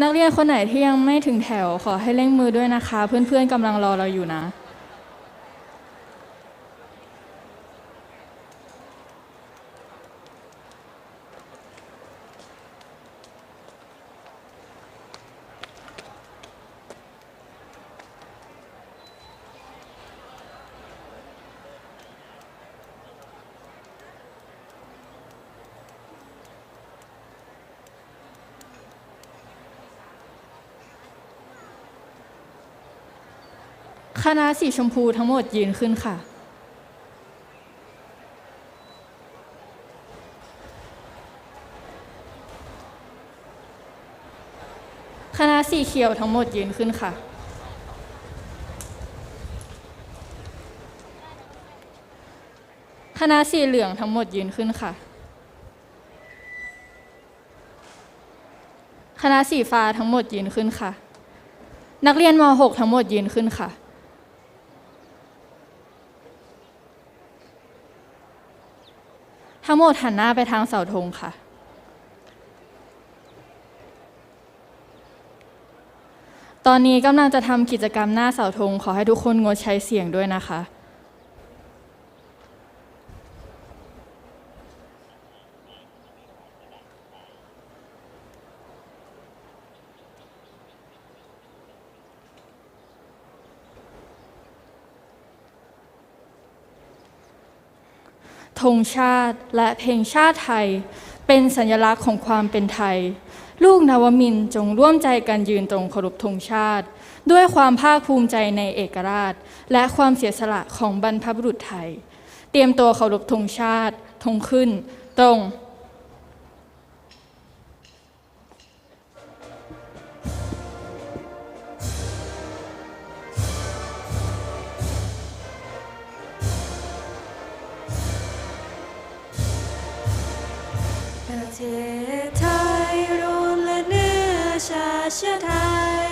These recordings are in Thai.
นักเรียนคนไหนที่ยังไม่ถึงแถวขอให้เร่งมือด้วยนะคะ เพื่อนๆกำลังรอเราอยู่นะ ค ณะสีชมพูทั้งหมดยืนขึ้นค่ะ คณะสีเขียวทั้งหมดยืนขึ้นค่ะ คณะสีเหลืองทั้งหมดยืนขึ้นค่ะ คณะสีฟ้าทั้งหมดยืนขึ้นค่ะ นักเรียนม .6 ทั้งหมดยืนขึ้นค่ะ ทั้งหมดหันหน้าไปทางเสาธงค่ะ ตอนนี้กำลังจะทำกิจกรรมหน้าเสาธงขอให้ทุกคนงดใช้เสียงด้วยนะคะ ธงชาติและเพลงชาติไทย เป็นสัญลักษณ์ของความเป็นไทย ลูกนวมินจงร่วมใจกันยืนตรงเคารพธงชาติ ด้วยความภาคภูมิใจในเอกราช และความเสียสละของบรรพบุรุษไทย เตรียมตัวเคารพธงชาติธงขึ้น ตรง ศไทยรวมและเนื้อชาเชื้อไทย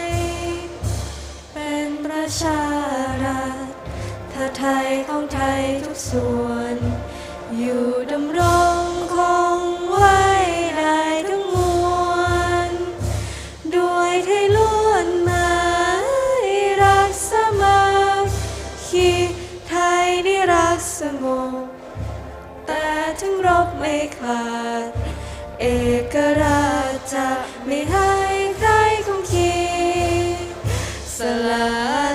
เป็นประชารัฐถ้าไทยของไทยทุกส่วน อยู่ดำรงคงไว้ได้ทั้งมวล ด้วยไทยล้วนมายรักสมัคคีไทยได้รักสงบแต่ถึงรบไม่ขาด เอกราชจะไม่ให้ใครคงคีสละ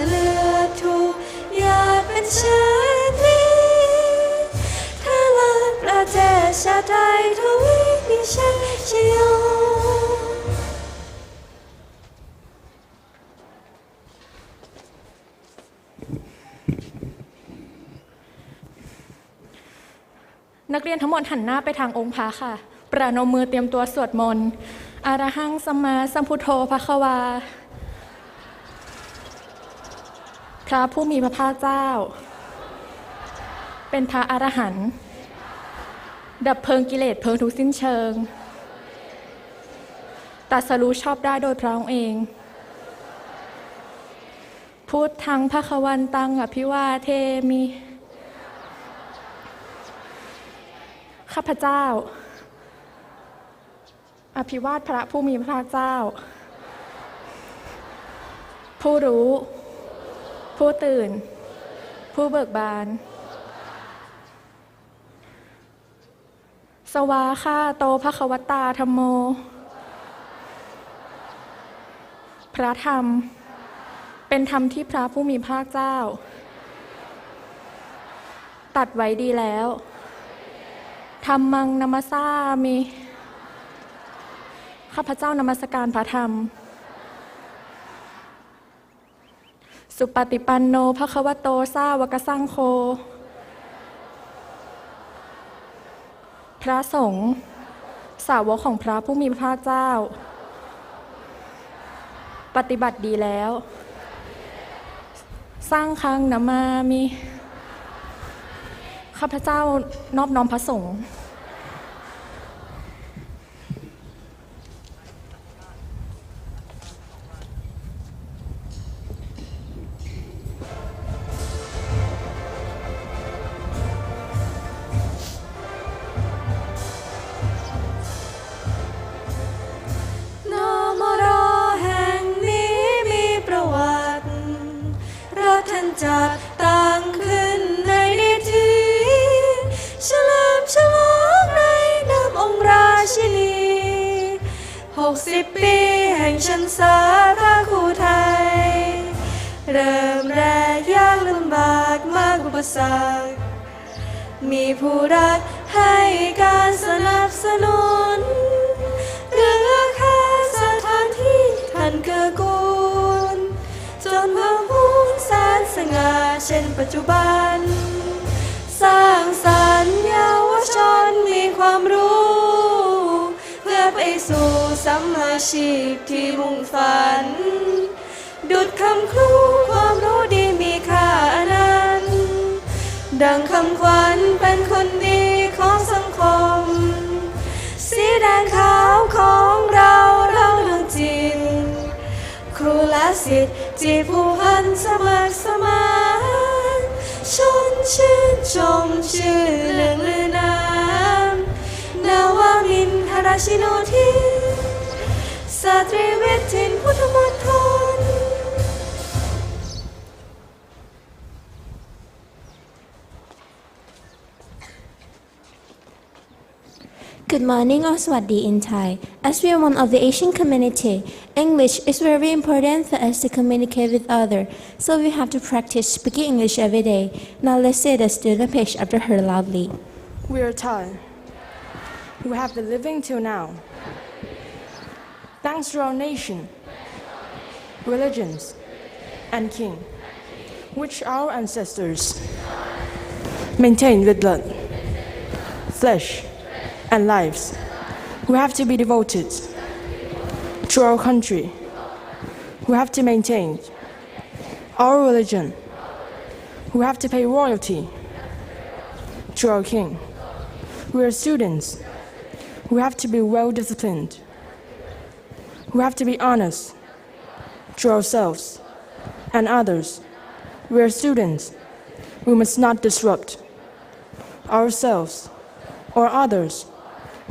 เลือดทุกหยาเป็นชาตินี้ถ้าละประเทศชาติไทยทวีมีชัยชโยนักเรียนทั้งหมดหันหน้าไปทางองค์พระค่ะ ประนมมือเตรียมตัวสวดมนต์อารหังสัมมาสัมพุทโธภควา พระผู้มีพระภาคเจ้า เป็นพระอรหันต์ดับเพลิงกิเลสเพลิงทุกสิ้นเชิงตรัสรู้ชอบได้โดยพระองค์เองพูดทางพระควันตังอภิวาเทมิ ข้าพเจ้า อภิวาทพระผู้มีพระเจ้า ผู้รู้ ผู้ตื่น ผู้เบิกบาน สวาคาโตภควตาธรรมโม พระธรรม เป็นธรรมที่พระผู้มีพระเจ้า ตัดไว้ดีแล้วธรรมังนมัสสามิ ข้าพเจ้านมัสการพระธรรม สุปฏิปันโนภควโตสาวกสังโฆพระสงฆ์สาวกของพระผู้มีพระเจ้า ปฏิบัติดีแล้ว สร้างครั้งนามามิข้าพเจ้านอบน้อมพระสงฆ์ จับต่างขึ้นในทีเฉลิมฉลองในนามองค์ราชินีหกสิบปีแห่งชันสาพระคู่ไทย เริ่มแรกยากลำบากมากอุปสรรคมีผู้รักให้การสนับสนุน ง่าเช่นปัจจุบัน สร้างสรรค์เยาวชนมีความรู้ เพื่อไปสู่สัมมาชีพที่มุ่งฝัน ดุดคำครูความรู้ดีมีค่าอนันต์ดังคำขวัญเป็นคนดีของสังคม สีแดงขาวของเราเราดวงจิตครูและสิทธิ์ จีบผู้พันสมัครสมานชนชื่นชมชื่อเรื่องลือนามนาวามินทราชิโนทินสตรีเวทินพุทธมน Good morning or Swaddi in Thai. As we are one of the Asian community, English is very important for us to communicate with others. So we have to practice speaking English every day. Now let's say the student page after her loudly. We are Thai. We have been living till now. Thanks to our nation, religions, and king, which our ancestors maintained with blood, flesh, and lives. We have to be devoted to our country. We have to maintain our religion. We have to pay royalty to our king. We are students. We have to be well disciplined. We have to be honest to ourselves and others. We are students. We must not disrupt ourselves or others.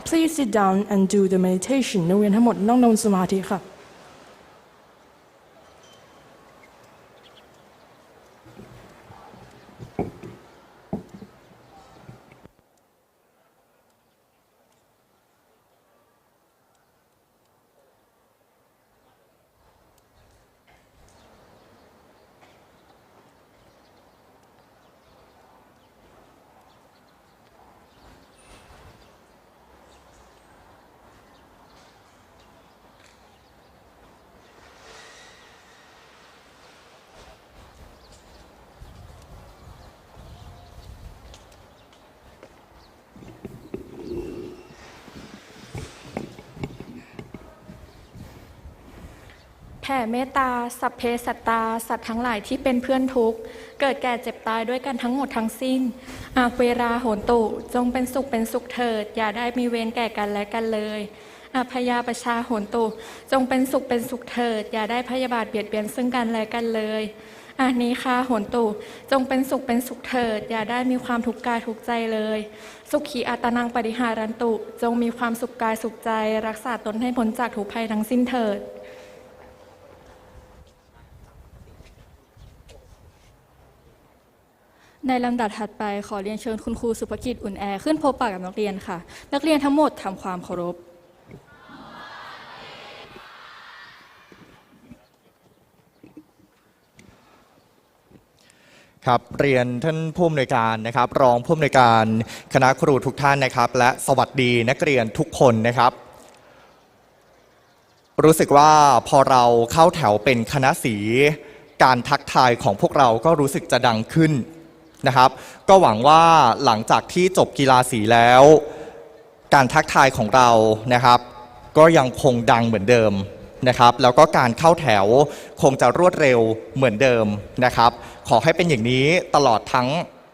Please sit down and do the meditation นักเรียนทั้งหมดนั่งนอนสมาธิค่ะ แผ่เมตตา สัพเพสัตตา สัตว์ทั้งหลายที่เป็นเพื่อนทุกข์ เกิดแก่เจ็บตายด้วยกันทั้งหมดทั้งสิ้น อาเวราโหนตุ จงเป็นสุขเป็นสุขเถิด อย่าได้มีเวรแก่กันและกันเลยอาพยาประชาโหนตุ จงเป็นสุขเป็นสุขเถิด อย่าได้พยาบาทเบียดเบียนซึ่งกันและกันเลยอานี้คาโหนตุ จงเป็นสุขเป็นสุขเถิด อย่าได้มีความทุกข์กายทุกใจเลย สุขีอัตนังปริหารันตุ จงมีความสุขกายสุขใจ รักษาตนให้พ้นจากทุกภัยทั้งสิ้นเถิด ในลำดับถัดไปขอเรียนเชิญคุณครูสุภกิจอุ่นแอร์ขึ้นพบปะกับนักเรียนค่ะ นักเรียนทั้งหมดทำความเคารพ ครับเรียนท่านผู้อำนวยการนะครับ รองผู้อำนวยการคณะครูทุกท่านนะครับ และสวัสดีนักเรียนทุกคนนะครับ รู้สึกว่าพอเราเข้าแถวเป็นคณะสี การทักทายของพวกเราก็รู้สึกจะดังขึ้น นะครับ ก็หวังว่าหลังจากที่จบกีฬาสีแล้ว การทักทายของเรานะครับ ก็ยังคงดังเหมือนเดิมนะครับ แล้วก็การเข้าแถวคงจะรวดเร็วเหมือนเดิมนะครับ ขอให้เป็นอย่างนี้ตลอดทั้ง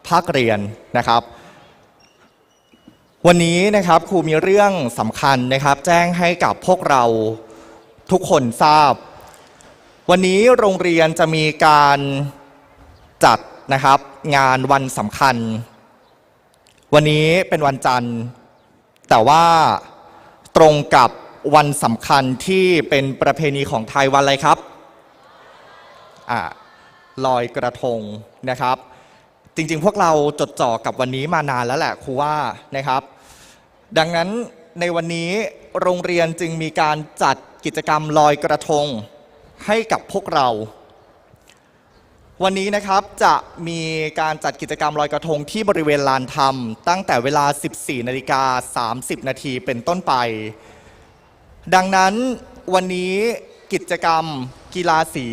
ภาคเรียนนะครับวันนี้นะครับครูมีเรื่องสำคัญนะครับ แจ้งให้กับพวกเราทุกคนทราบ วันนี้โรงเรียนจะมีการจัดนะครับ งานวันสำคัญ วันนี้เป็นวันจันทร์ แต่ว่าตรงกับวันสำคัญที่เป็นประเพณีของไทยวันอะไรครับอ่าลอยกระทงนะครับ จริงๆ พวกเราจดจ่อกับวันนี้มานานแล้วแหละครูว่านะครับ ดังนั้นในวันนี้โรงเรียนจึงมีการจัดกิจกรรมลอยกระทงให้กับพวกเรา วันนี้นะครับจะมีการจัดกิจกรรมลอยกระทงที่บริเวณลานธรรม ตั้งแต่เวลา 14นาฬิกา30 นาทีเป็นต้นไป ดังนั้นวันนี้กิจกรรมกีฬาสี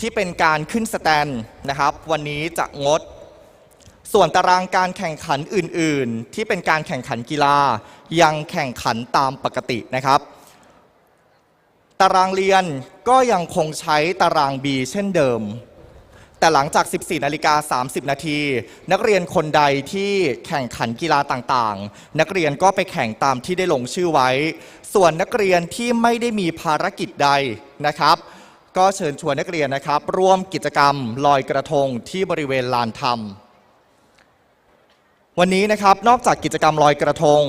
ที่เป็นการขึ้นสแตนนะครับ วันนี้จะงด ส่วนตารางการแข่งขันอื่น ๆ ที่เป็นการแข่งขันกีฬายังแข่งขันตามปกตินะครับ ตารางเรียนก็ยังคงใช้ตาราง B เช่นเดิม แต่หลังจาก 14นาฬิกา30 นาที นักเรียนคนใดที่แข่งขันกีฬาต่างๆ นักเรียนก็ไปแข่งตามที่ได้ลงชื่อไว้ ส่วนนักเรียนที่ไม่ได้มีภารกิจใดนะครับ ก็เชิญชวนนักเรียนนะครับ ร่วมกิจกรรมลอยกระทงที่บริเวณลานธรรม วันนี้นะครับนอกจากกิจกรรมลอยกระทง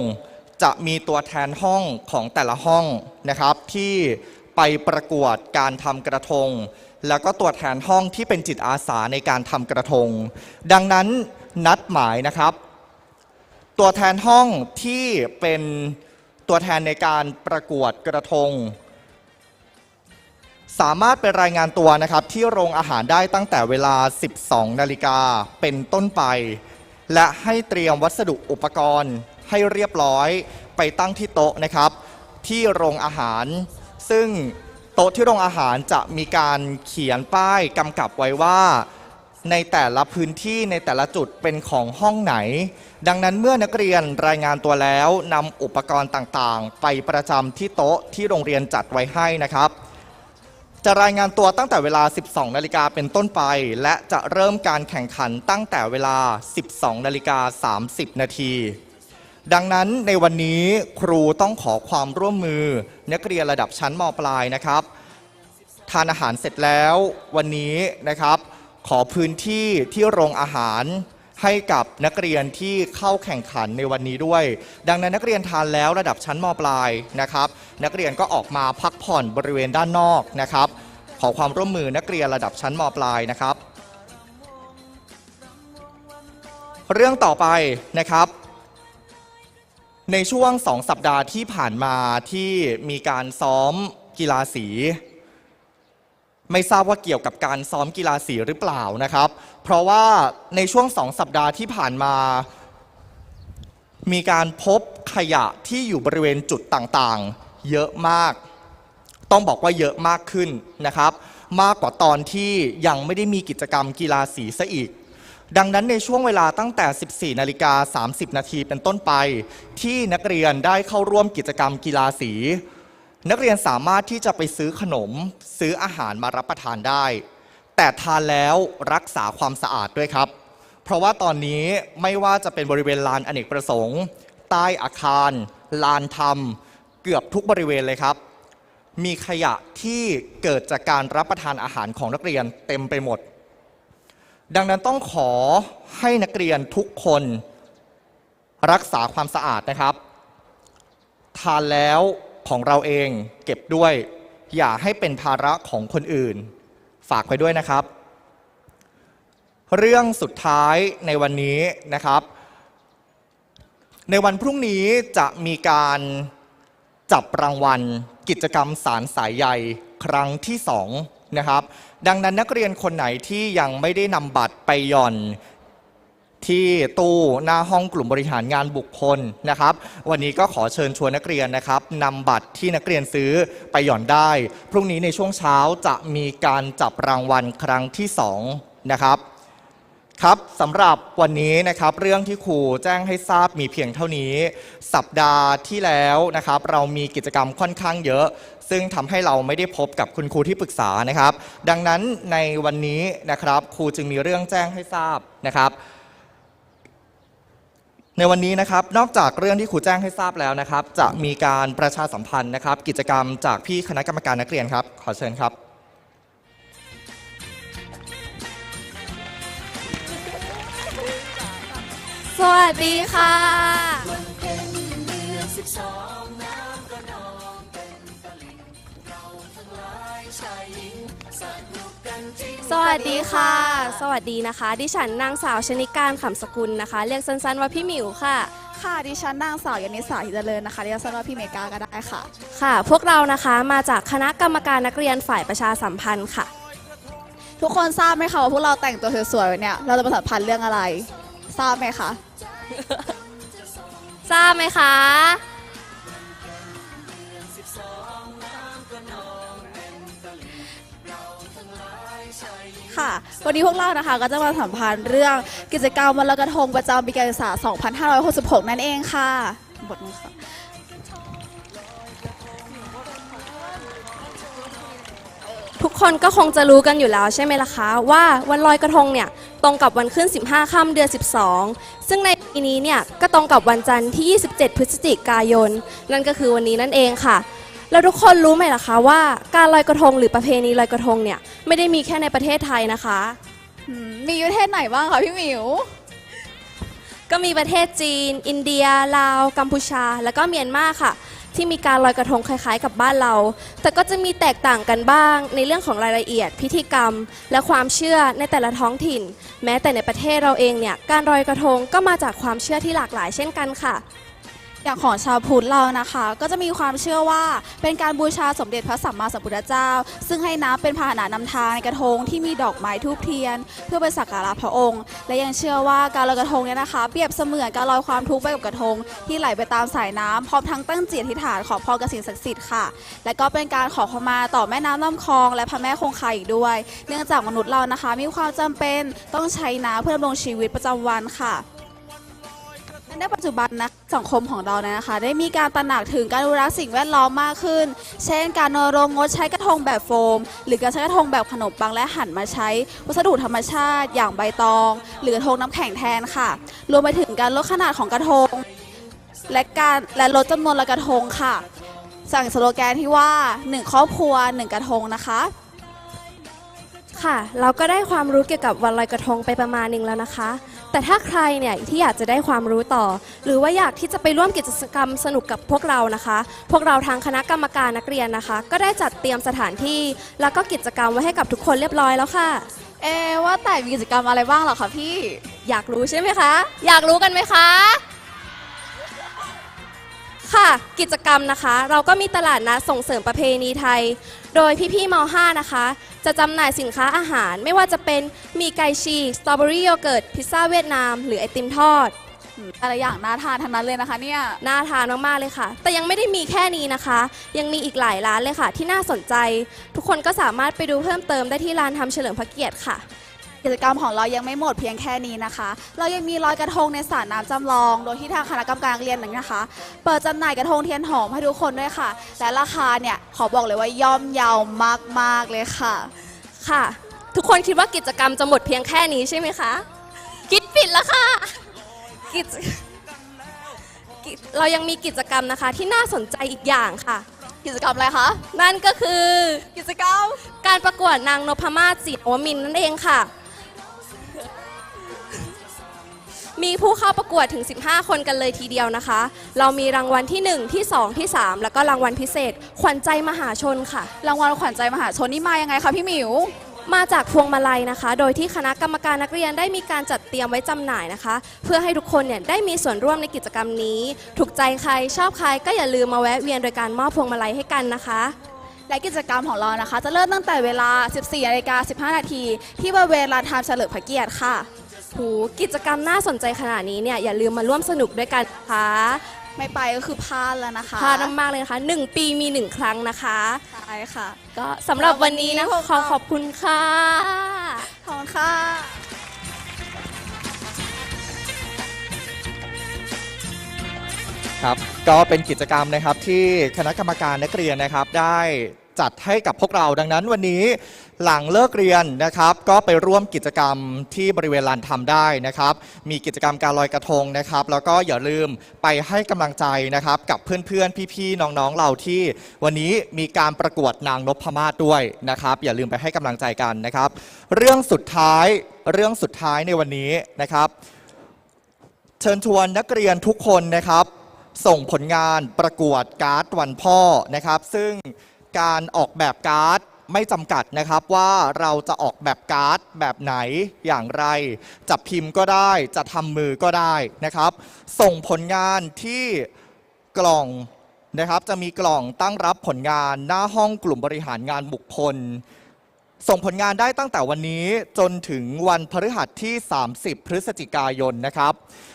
จะมีตัวแทนห้องของแต่ละห้องนะครับ ที่ไปประกวดการทำกระทง แล้วก็ตัวแทนห้องที่เป็นจิตอาสาในการทำกระทง ดังนั้นนัดหมายนะครับ ตัวแทนห้องที่เป็นตัวแทนในการประกวดกระทง สามารถไปรายงานตัวนะครับ ที่โรงอาหารได้ตั้งแต่เวลา 12 นาฬิกาเป็นต้นไป และให้เตรียมวัสดุอุปกรณ์ ให้เรียบร้อยไปตั้งที่โต๊ะนะครับ ที่โรงอาหาร ซึ่งโต๊ะที่โรงอาหารจะมีการเขียนป้ายกำกับไว้ว่าในแต่ละพื้นที่ในแต่ละจุดเป็นของห้องไหน ดังนั้นเมื่อนักเรียนรายงานตัวแล้วนำอุปกรณ์ต่างๆ ไปประจำที่โต๊ะที่โรงเรียนจัดไว้ให้นะครับ จะรายงานตัวตั้งแต่เวลา 12 นาฬิกาเป็นต้นไป และจะเริ่มการแข่งขันตั้งแต่เวลา 12 นาฬิกา 30 นาที ดังนั้นในวันนี้ครูต้องขอความร่วมมือ นักเรียนระดับชั้นมปลายนะครับ ทานอาหารเสร็จแล้ววันนี้นะครับ ขอพื้นที่ที่โรงอาหารให้กับนักเรียนที่เข้าแข่งขันในวันนี้ด้วย ดังนั้นนักเรียนทานแล้วระดับชั้นมปลายนะครับ นักเรียนก็ออกมาพักผ่อนบริเวณด้านนอกนะครับ ขอความร่วมมือนักเรียนระดับชั้นมปลายนะครับ เรื่องต่อไปนะครับ ในช่วงสองสัปดาห์ที่ผ่านมาที่มีการซ้อมกีฬาสี ไม่ทราบว่าเกี่ยวกับการซ้อมกีฬาสีหรือเปล่านะครับ เพราะว่าในช่วงสองสัปดาห์ที่ผ่านมา มีการพบขยะที่อยู่บริเวณจุดต่างๆ เยอะมาก ต้องบอกว่าเยอะมากขึ้นนะครับ มากกว่าตอนที่ยังไม่ได้มีกิจกรรมกีฬาสีซะอีก ดังนั้นในช่วงเวลาตั้งแต่ 14 นาฬิกา 30 นาทีเป็นต้นไป ที่นักเรียนได้เข้าร่วมกิจกรรมกีฬาสี นักเรียนสามารถที่จะไปซื้อขนม ซื้ออาหารมารับประทานได้ แต่ทานแล้วรักษาความสะอาดด้วยครับ เพราะว่าตอนนี้ไม่ว่าจะเป็นบริเวณลานอเนกประสงค์ ใต้อาคาร ลานธรรม เกือบทุกบริเวณเลยครับ มีขยะที่เกิดจากการรับประทานอาหารของนักเรียนเต็มไปหมด ดังนั้นต้องขอให้นักเรียนทุกคนรักษาความสะอาดนะครับ ทานแล้วของเราเองเก็บด้วย อย่าให้เป็นภาระของคนอื่น ฝากไว้ด้วยนะครับ เรื่องสุดท้ายในวันนี้นะครับ ในวันพรุ่งนี้จะมีการจับรางวัลกิจกรรมสารสายใยครั้งที่สอง นะครับ ดังนั้นนักเรียนคนไหนที่ยังไม่ได้นำบัตรไปหย่อนที่ตู้หน้าห้องกลุ่มบริหารงานบุคคลนะครับ วันนี้ก็ขอเชิญชวนนักเรียนนะครับนำบัตรที่นักเรียนซื้อไปหย่อนได้ พรุ่งนี้ในช่วงเช้าจะมีการจับรางวัลครั้งที่สองนะครับครับสำหรับวันนี้นะครับเรื่องที่ครูแจ้งให้ทราบมีเพียงเท่านี้ สัปดาห์ที่แล้วนะครับ เรามีกิจกรรมค่อนข้างเยอะ ซึ่งทำให้เราไม่ได้พบกับคุณครูที่ปรึกษานะครับ ดังนั้นในวันนี้นะครับครูจึงมีเรื่องแจ้งให้ทราบนะครับ ในวันนี้นะครับนอกจากเรื่องที่ครูแจ้งให้ทราบแล้วนะครับ จะมีการประชาสัมพันธ์นะครับ กิจกรรมจากพี่คณะกรรมการนักเรียนครับ ขอเชิญครับสวัสดีค่ะ สวัสดีค่ะ สวัสดีนะคะ ดิฉันนางสาวชนิการขำสกุลนะคะ เรียกสั้นๆว่าพี่หมิวค่ะ ค่ะดิฉันนางสาวยานิสาหิเจริญนะคะเรียกสั้นว่าพี่เมกาก็ได้ค่ะ ค่ะ พวกเรานะคะมาจากคณะกรรมการนักเรียนฝ่ายประชาสัมพันธ์ค่ะ ทุกคนทราบไหมคะว่าพวกเราแต่งตัวสวยๆเนี่ยเราจะมาสัมพันธ์เรื่องอะไร ทราบไหมคะ ทราบไหมคะ ค่ะ วันนี้พวกเรานะคะก็จะมาสัมพันธ์เรื่องกิจกรรมวันลอยกระทงประจำปีการศึกษา 2566 นั่นเองค่ะบทนี้ค่ะทุกคนก็คงจะรู้กันอยู่แล้วใช่ไหมล่ะคะ ว่าวันลอยกระทงเนี่ยตรงกับวันขึ้น 15 ค่ำเดือน 12 ซึ่งในปีนี้เนี่ยก็ตรงกับวันจันทร์ที่ 27 พฤศจิกายน นั่นก็คือวันนี้นั่นเองค่ะ แล้วทุกคนรู้ไหมล่ะคะว่าการลอยกระทงหรือประเพณีลอยกระทงเนี่ยไม่ได้มีแค่ในประเทศไทยนะคะ อืมมีประเทศไหนบ้างคะพี่หมิว ก็มีประเทศจีน อินเดีย ลาว กัมพูชา แล้วก็เมียนมาค่ะ ที่มีการลอยกระทงคล้ายๆ กับบ้านเรา แต่ก็จะมีแตกต่างกันบ้าง ในเรื่องของรายละเอียด พิธีกรรม และความเชื่อในแต่ละท้องถิ่น แม้แต่ในประเทศเราเองเนี่ยการลอยกระทงก็มาจากความเชื่อที่หลากหลายเช่นกันค่ะ อย่างของชาวพุทธเรานะคะ ก็จะมีความเชื่อว่าเป็นการบูชาสมเด็จพระสัมมาสัมพุทธเจ้า ซึ่งให้น้ำเป็นพาหนะนำทางในกระทงที่มีดอกไม้ทูบเทียน เพื่อไปสักการะพระองค์ และยังเชื่อว่าการลอยกระทงเนี่ยนะคะ เปรียบเสมือนการลอยความทุกข์ไปกับกระทง ที่ไหลไปตามสายน้ำพร้อมทั้งตั้งจิตอธิษฐานขอพรกับสิ่งศักดิ์สิทธิ์ค่ะ และก็เป็นการขอขมาต่อแม่น้ำลำคลอง และพระแม่คงคาอีกด้วย เนื่องจากมนุษย์เรานะคะ มีความจำเป็นต้องใช้น้ำเพื่อดำรงชีวิตประจำวันค่ะ ในปัจจุบันนะสังคมของเราเนี่ยนะคะ ได้มีการตระหนักถึงการอนุรักษ์สิ่งแวดล้อมมากขึ้น เช่น การรณรงงดใช้กระทงแบบโฟม หรือการใช้กระทงแบบขนมปังและหันมาใช้ วัสดุธรรมชาติ อย่างใบตอง หรือกระทงน้ำแข็งแทนค่ะ รวมไปถึงการลดขนาดของกระทง และการและลดจำนวนลอยกระทงค่ะ สั่งสโลแกนที่ว่า 1 ครอบครัว 1 กระทงนะคะ ค่ะ เราก็ได้ความรู้เกี่ยวกับวันลอยกระทงไปประมาณหนึ่งแล้วนะคะ แต่ถ้าใครเนี่ยที่อยากจะได้ความรู้ต่อ หรือว่าอยากที่จะไปร่วมกิจกรรมสนุกกับพวกเรานะคะ พวกเราทางคณะกรรมการนักเรียนนะคะ ก็ได้จัดเตรียมสถานที่ แล้วก็กิจกรรมไว้ให้กับทุกคนเรียบร้อยแล้วค่ะ เอะว่าแต่มีกิจกรรมอะไรบ้างเหรอคะพี่ อยากรู้ใช่ไหมคะ อยากรู้กันไหมคะ ค่ะ กิจกรรมนะคะ เราก็มีตลาดนัดส่งเสริมประเพณีไทย โดยพี่ๆม .5 นะคะ จะจำหน่ายสินค้าอาหาร ไม่ว่าจะเป็นหมีไก่ชีสตรอเบอรี่โยเกิร์ตพิซซ่าเวียดนาม หรือไอติมทอด แต่ละอย่างน่าทานทั้งนั้นเลยนะคะเนี่ย น่าทานมากๆเลยค่ะ แต่ยังไม่ได้มีแค่นี้นะคะ ยังมีอีกหลายร้านเลยค่ะ ที่น่าสนใจ ทุกคนก็สามารถไปดูเพิ่มเติมได้ที่ร้านทำเฉลิมพระเกียรติค่ะ กิจกรรมของเรายังไม่หมดเพียงแค่นี้นะคะ เรายังมีลอยกระทงในสระน้ำจำลอง โดยที่ทางคณะกรรมการนักเรียนนั้นนะคะ เปิดจำหน่ายกระทงเทียนหอมให้ทุกคนด้วยค่ะ และราคาเนี่ยขอบอกเลยว่าย่อมเยาวมากๆเลยค่ะ ค่ะ ทุกคนคิดว่ากิจกรรมจะหมดเพียงแค่นี้ใช่ไหมคะ คิดผิดแล้วค่ะกิจกิจเรายังมีกิจกรรมนะคะที่น่าสนใจอีกอย่างค่ะ กิจกรรมอะไรคะ นั่นก็คือกิจกรรมการประกวดนางนพมาศสีนวมินทร์นั่นเองค่ะ มีผู้เข้าประกวดถึง 15 คนกันเลยทีเดียวนะคะ เรามีรางวัลที่ 1 ที่ 2 ที่ 3 แล้วก็รางวัลพิเศษ ขวัญใจมหาชนค่ะ รางวัลขวัญใจมหาชนนี่มายังไงคะพี่หมิว มาจากพวงมาลัยนะคะ โดยที่คณะกรรมการนักเรียนได้มีการจัดเตรียมไว้จำหน่ายนะคะ เพื่อให้ทุกคนเนี่ยได้มีส่วนร่วมในกิจกรรมนี้ ถูกใจใครชอบใครก็อย่าลืมมาแวะเวียนโดยการมอบพวงมาลัยให้กันนะคะ และกิจกรรมของเรานะคะ จะเริ่มตั้งแต่เวลา 14นาฬิกา15 นาทีที่บริเวณลานทามเฉลิมพระเกียรติค่ะ หูกิจกรรมน่าสนใจขนาดนี้เนี่ยอย่าลืมมาร่วมสนุกด้วยกันนะคะไม่ไปก็คือพลาดแล้วนะคะพลาดมากๆเลยนะคะหนึ่งปีมีหนึ่งครั้งนะคะใช่ค่ะ ก็สำหรับวันนี้นะขอบคุณขอขอบคุณค่ะขอบคุณค่ะครับก็เป็นกิจกรรมนะครับที่คณะกรรมการนักเรียนนะครับได้ จัดให้กับพวกเราดังนั้นวันนี้หลังเลิกเรียนนะครับ ก็ไปร่วมกิจกรรมที่บริเวณลานทำได้นะครับ มีกิจกรรมการลอยกระทงนะครับ แล้วก็อย่าลืมไปให้กำลังใจนะครับ กับเพื่อนๆ พี่ๆ น้องๆ เราที่ วันนี้มีการประกวดนางนพมาศด้วยนะครับ อย่าลืมไปให้กำลังใจกันนะครับ เรื่องสุดท้ายเรื่องสุดท้ายในวันนี้นะครับ เชิญชวนนักเรียนทุกคนนะครับ ส่งผลงานประกวดการ์ดวันพ่อนะครับ ซึ่ง การออกแบบการ์ดไม่จำกัดนะครับว่าเราจะออกแบบการ์ดแบบไหนอย่างไร จะพิมพ์ก็ได้จะทำมือก็ได้นะครับ ส่งผลงานที่กล่องนะครับ จะมีกล่องตั้งรับผลงานหน้าห้องกลุ่มบริหารงานบุคคล ส่งผลงานได้ตั้งแต่วันนี้จนถึงวันพฤหัสที่ 30 พฤศจิกายนนะครับ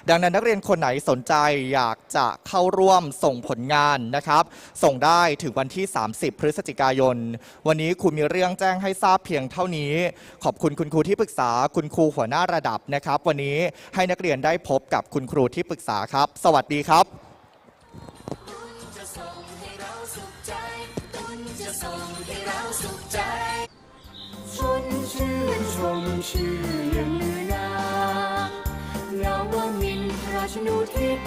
ดังนั้นนักเรียนคนไหนสนใจอยากจะเข้าร่วมส่งผลงานนะครับ ส่งได้ถึงวันที่ 30 พฤศจิกายน วันนี้ครูมีเรื่องแจ้งให้ทราบเพียงเท่านี้ ขอบคุณคุณครูที่ปรึกษาคุณครูหัวหน้าระดับนะครับ วันนี้ให้นักเรียนได้พบกับคุณครูที่ปรึกษาครับ สวัสดีครับ ชื่นชมชื่อลือนานาวมินทราชนุทิศ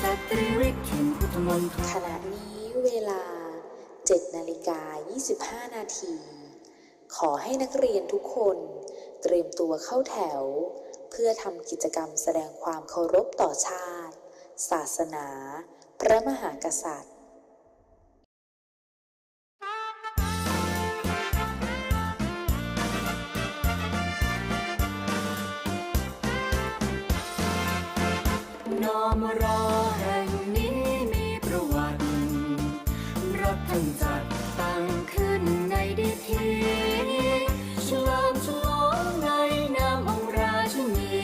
สตรีวิทย์ถิ่นพุทธมณฑลขณะนี้เวลา 7 นาฬิกา 25 นาที ขอให้นักเรียนทุกคนเตรียมตัวเข้าแถว เพื่อทำกิจกรรมแสดงความเคารพต่อชาติ ศาสนา พระมหากษัตริย์ อมรอแห่งนี้มีประวัติรัฐท่านจัดตั้งขึ้นในดิทีฉลิมฉลองในนามองค์ราชินี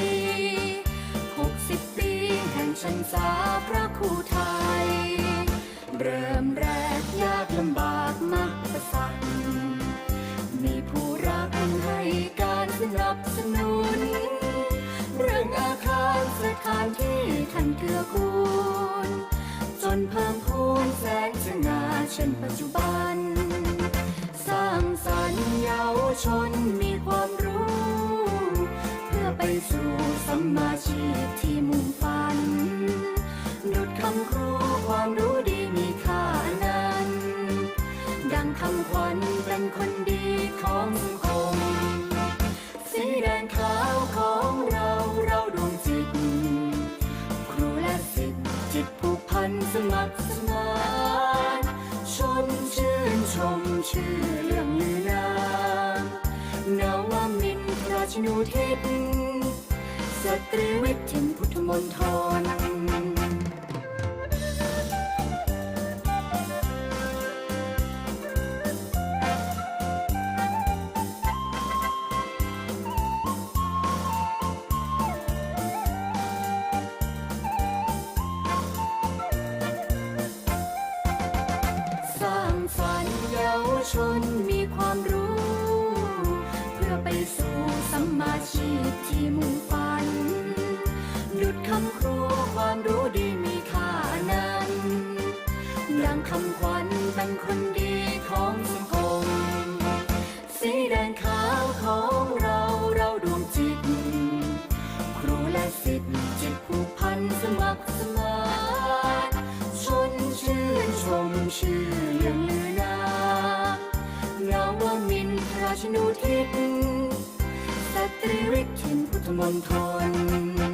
หกสิบปีแห่งชันสาพระครูไทยเริ่ ท่านเกื้อกูล จนเพิ่มพูนแสนสง่าเช่นปัจจุบัน สร้างสรรค์เยาวชนมีความรู้ เพื่อไปสู่สมัย ถิ่นำขวัญเป็นคนดีของสังคม สีแดงขาวของเราเราดวงจิต ครูและสิทธิ์จิตผูกพันสมัครสมานชนชื่นชมชื่อยังลือนามนาวามินทราชนุทิศสตรีวิทินพุทธมณฑล